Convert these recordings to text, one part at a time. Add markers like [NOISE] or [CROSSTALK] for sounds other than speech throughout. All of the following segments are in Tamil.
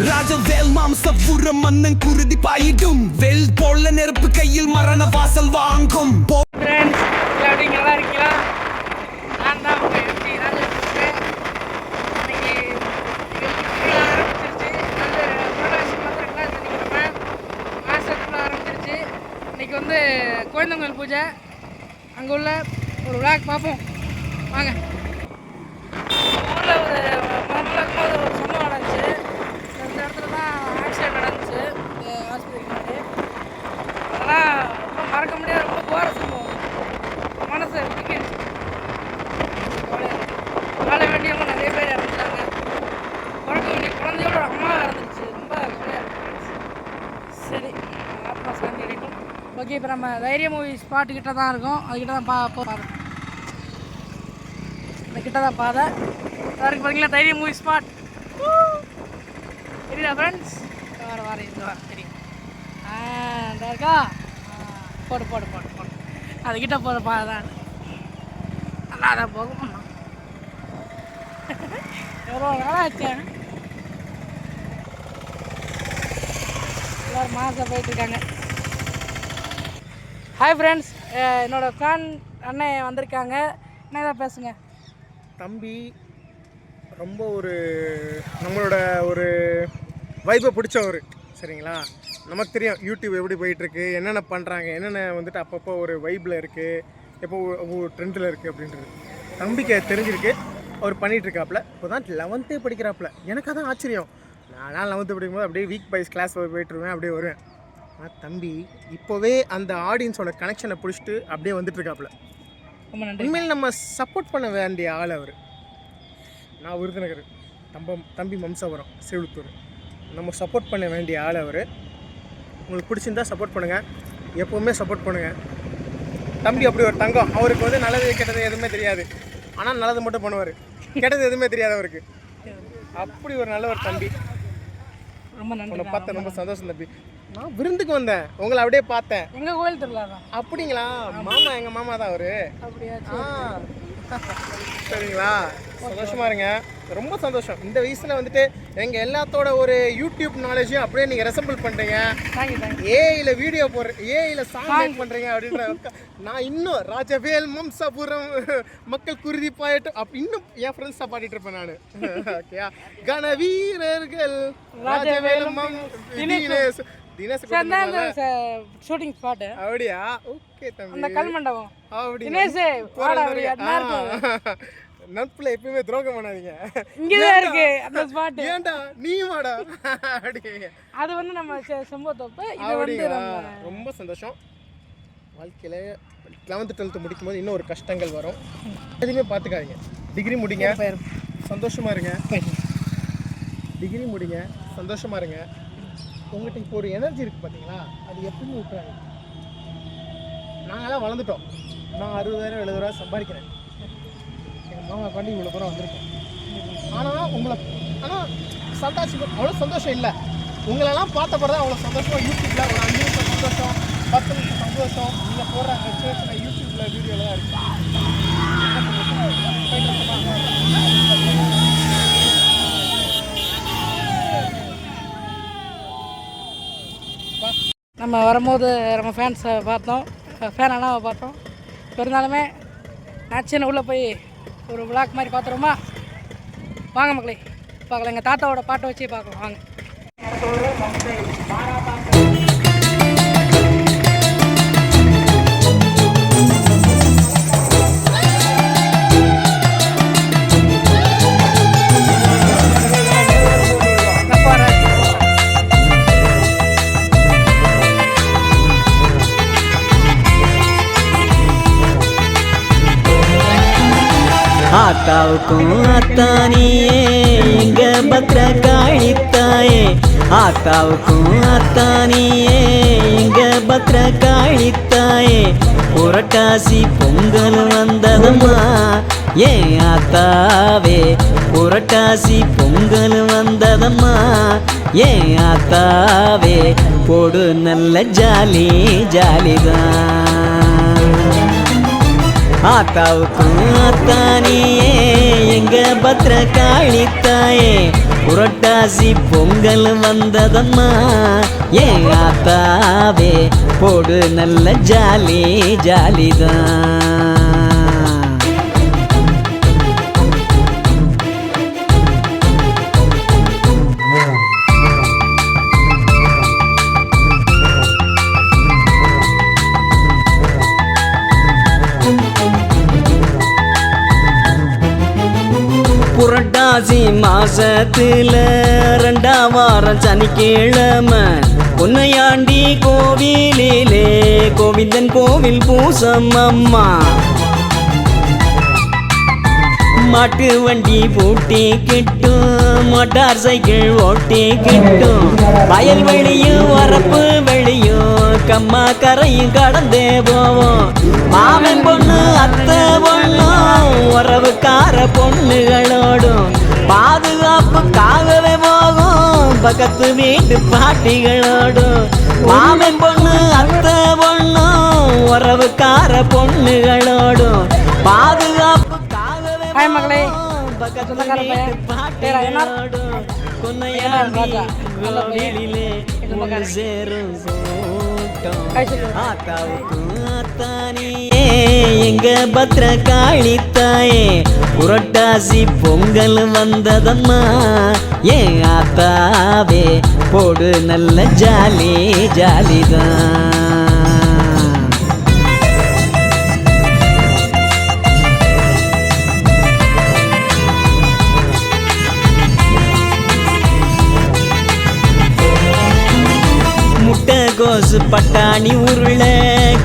ராஜவேல் மாம்சபுரம் மன்னன் குருதி பாயிடும். வெல் போல நெருப்பு கையில் மரண வாசல் வாங்கும். போ- ஃப்ரெண்ட்ஸ் நல்லா இருக்கீங்களா? நான் தான் உங்கள் எம்டி ராஜேஷ் இன்னைக்கு திருவிழா ஆரம்பிச்சிருச்சு. நல்ல புரட்டாசி மாதம் ரெண்டாவது சனிக்கிழமை மாசத்துல ஆரம்பிச்சிருச்சு. இன்னைக்கு வந்து கோயந்தங்கோயில் பூஜை. அங்கே உள்ள ஒரு விழாக்கு பார்ப்போம். வாங்க. இப்போ நம்ம தைரிய மூவி ஸ்பாட்டு கிட்ட தான் இருக்கும். அதுக்கிட்ட தான் பா போ பாதை இந்த கிட்ட தான் பாதை. இருக்கு பார்த்தீங்களா தைரிய மூவி ஸ்பாட் தெரியுதா ஃப்ரெண்ட்ஸ் வர வர இது வர தெரியும் ஆ இந்த இருக்கா? போடு போடு போடு போடு. அதுக்கிட்ட போகிற பாதை தான் நல்லா தான் போகும் எவ்வளோ நாளாக ஆச்சு எல்லோரும் மாதம் போயிட்டுருக்காங்க ஹாய் ஃப்ரெண்ட்ஸ் என்னோடய ஃபேன் அண்ணன் வந்திருக்காங்க. என்ன தான் பேசுங்க? தம்பி ரொம்ப ஒரு நம்மளோட ஒரு வைப்பை பிடிச்சவர். சரிங்களா? நமக்கு தெரியும் யூடியூப் எப்படி போயிட்டுருக்கு என்னென்ன பண்ணுறாங்க என்னென்ன வந்துட்டு அப்பப்போ ஒரு வைப்பில் இருக்குது எப்போ ஒவ்வொரு ட்ரெண்டில் இருக்குது அப்படின்றது. தம்பிக்கு தெரிஞ்சிருக்கு. அவர் பண்ணிகிட்ருக்காப்புல இப்போ தான் லெவன்த்தே படிக்கிறாப்புல. எனக்கு அதான் ஆச்சரியம். நான் லெவன்த்து படிக்கும்போது அப்படியே வீக் வைஸ் கிளாஸ் போயிட்டுருவேன் அப்படியே வருவேன். ஆனால் தம்பி இப்போவே அந்த ஆடியன்ஸோட கனெக்ஷனை பிடிச்சிட்டு அப்படியே வந்துட்டு இருக்காப்புல ரொம்ப நன்றி. உண்மையில் நம்ம சப்போர்ட் பண்ண வேண்டிய ஆள் அவர். நான் விருதுநகர் தம்பம் தம்பி மம்சாபுரம் சேலுத்தூர் நம்ம சப்போர்ட் பண்ண வேண்டிய ஆள் அவர். உங்களுக்கு பிடிச்சிருந்தா சப்போர்ட் பண்ணுங்கள் எப்போவுமே சப்போர்ட் பண்ணுங்கள் தம்பி அப்படி ஒரு தங்கம். அவருக்கு வந்து நல்லது கெட்டது எதுவுமே தெரியாது. ஆனால் நல்லது மட்டும் பண்ணுவார். கெட்டது எதுவுமே தெரியாது அவருக்கு. அப்படி ஒரு நல்ல ஒரு தம்பி. ரொம்ப நன்றி. உன்னை பார்த்தேன் ரொம்ப சந்தோஷம் தம்பி. நான் விருந்துக்கு வந்தேன். உங்களை அப்படியே பார்த்தேன். எங்கள் கோயில் திருவிழா தான் அப்படிங்களா? மாமா எங்கள் மாமா தான் அவரு. அப்படியா ஆ. சரிங்களா? சந்தோஷமா இருங்க. ரொம்ப சந்தோஷம். இந்த வயசுல வந்துட்டு எங்க எல்லாத்தோட ஒரு யூடியூப் நாலேஜையும் அப்படியே நீங்க ரெசம்பிள் பண்றீங்க. ஏஐல வீடியோ போடுற ஏஐல சாங் மேக் பண்றீங்க அப்படின்ற நான் இன்னும் ராஜவேல் மம்சாபுரம் மக்கள் குருதி பாயட்டும் அப்ப இன்னும் என் ஃப்ரெண்ட்ஸா பாடிட்டு இருப்பேன் நான். ஓகேயா [LAUGHS] கனவீரர்கள் ராஜவேல் மம் தினேஷ் சார் தான் ஷூட்டிங் ஸ்பாட்டு அப்படியா? ஓகே அந்த தம்பி கல் மண்டபம். அப்படி தினேஷ் வாடா அப்படியே நட்புல எப்பயுமே துரோகம் பண்ணாதீங்க. இங்கே தான் இருக்கு அந்த ஸ்பாட்டு ஏன்டா? நீ வாடா. அது வந்து நம்ம செ- செம்பத்தோப்பு இது வந்து ரொம்ப சந்தோஷம். வாழ்க்கையில் லெவன்த்து டுவெல்த்து முடிக்கும் போது இன்னும் ஒரு கஷ்டங்கள் வரும். எதுவுமே பார்த்துக்காதீங்க டிகிரி முடிங்க. பயிர் சந்தோஷமா இருங்க. டிகிரி முடிங்க. சந்தோஷமா இருங்க. உங்கள்கிட்ட இப்போ ஒரு எனர்ஜி இருக்குது பார்த்தீங்களா அது எப்பவுமே விட்டுறாங்க நாங்களாம் வளர்ந்துட்டோம். நான் அறுபதாயிரம் எழுபதாயிரம் சம்பாதிக்கிறேன். எங்கள் மாமா பாண்டி இவ்வளோ தூரம் வந்திருக்கோம். ஆனால் உங்களை ஆனால் சந்தோஷம் அவ்வளோ சந்தோஷம் இல்லை. உங்களெல்லாம் பார்த்த பிறகு அவ்வளோ சந்தோஷமாக யூடியூப்பில் ஒரு அஞ்சு நிமிஷம் சந்தோஷம் பத்து நிமிஷம் சந்தோஷம். நீங்கள் போடுற அந்த சின்ன சின்ன யூடியூப்பில் வீடியோவில் தான் இருக்குது நம்ம வரும்போது நம்ம ஃபேன்ஸை பார்த்தோம். ஃபேன் அண்ணாவை பார்த்தோம். இருந்தாலுமே நேச்சுன்னு உள்ளே போய் ஒரு விளாக் மாதிரி பார்த்துருமா வாங்க மக்களே பார்க்கலாம். எங்கள் தாத்தாவோட பாட்டை வச்சு பார்க்கலாம். வாங்க. ஆத்தாவுக்கும் அத்தானியே எங்க பத்திர காளித்தாயே ஆத்தாவுக்கும் அத்தானியே எங்க பத்திர காளித்தாயே புரட்டாசி பொங்கல் வந்ததம்மா ஏன் ஆத்தாவே? புரட்டாசி பொங்கல் வந்ததம்மா ஏன் ஆத்தாவே? போடு நல்ல ஜாலி ஜாலிதான். ஆத்தாவுக்கும் அத்தானியே எங்க பத்திர காளித்தாயே புரட்டாசி பொங்கல் வந்ததம்மா ஏன் ஆத்தாவே போடு நல்ல ஜாலி ஜாலிதான். புரட்டாசி மாசத்துல ரெண்டா வாரம் சனிக்கிழமை. பொன்னையாண்டி கோவிலிலே கோவிந்தன் கோவில் பூசம் அம்மா மாட்டு வண்டி பூட்டி கிட்டும் மோட்டார் சைக்கிள் ஓட்டி கிட்டும் வயல் வெளியும் வரப்பு வெளியும் கம்மா கரையும் கடந்தே போவோம். மாமன் பொண்ணு அத்தை பொண்ணும் உறவுக்கார பொண்ணுகளோடும் பாதுகாப்புக்காகவே போகும் பக்கத்து வீட்டு பாட்டிகளோடும். மாமன் பொண்ணு அத்தை பொண்ணும் உறவுக்கார பொண்ணுகளோடும் பாதுகாப்புக்காகவே மகளே. மகன். சேரும். கூட்டம். ஹாய் ஆத்தாவுக்கும் ஆத்தானியே, எங்க பத்ர காளித்தாயே புரட்டாசி பொங்கல் வந்ததம்மா ஏன் ஆத்தாவே போடு நல்ல ஜாலி ஜாலிதான் கோசு பட்டாணி உருளை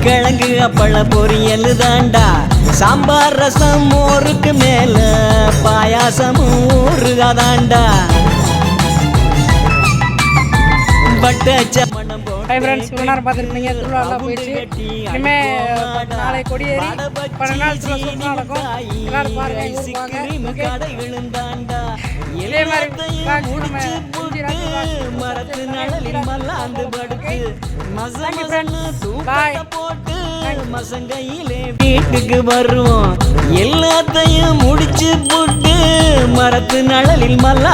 கிழங்கு அப்பள பொரியல் தாண்டா. சாம்பார் ரசம் மோருக்கு மேல பாயாசமும் ஊறுகாதாண்டா ஹாய் ஃப்ரெண்ட்ஸ் இவ்வளோ நேரம் பார்த்துருப்பீங்க திருவிழாலாம் போயிடுச்சு இனிமே நாளை கொடியேறி பன்னெண்டு நாள் திருவிழா சூப்பராக நடக்கும். எல்லாரும் பாருங்க இதே மாதிரி மல்லாந்து படுத்து மசன்னு. தூக்கத்தை. போட்டு மசங்கையிலே வீட்டுக்கு வருவோம் எல்லாத்தையும் முடிச்சு போட்டு மரத்து நிழலில் மல்லா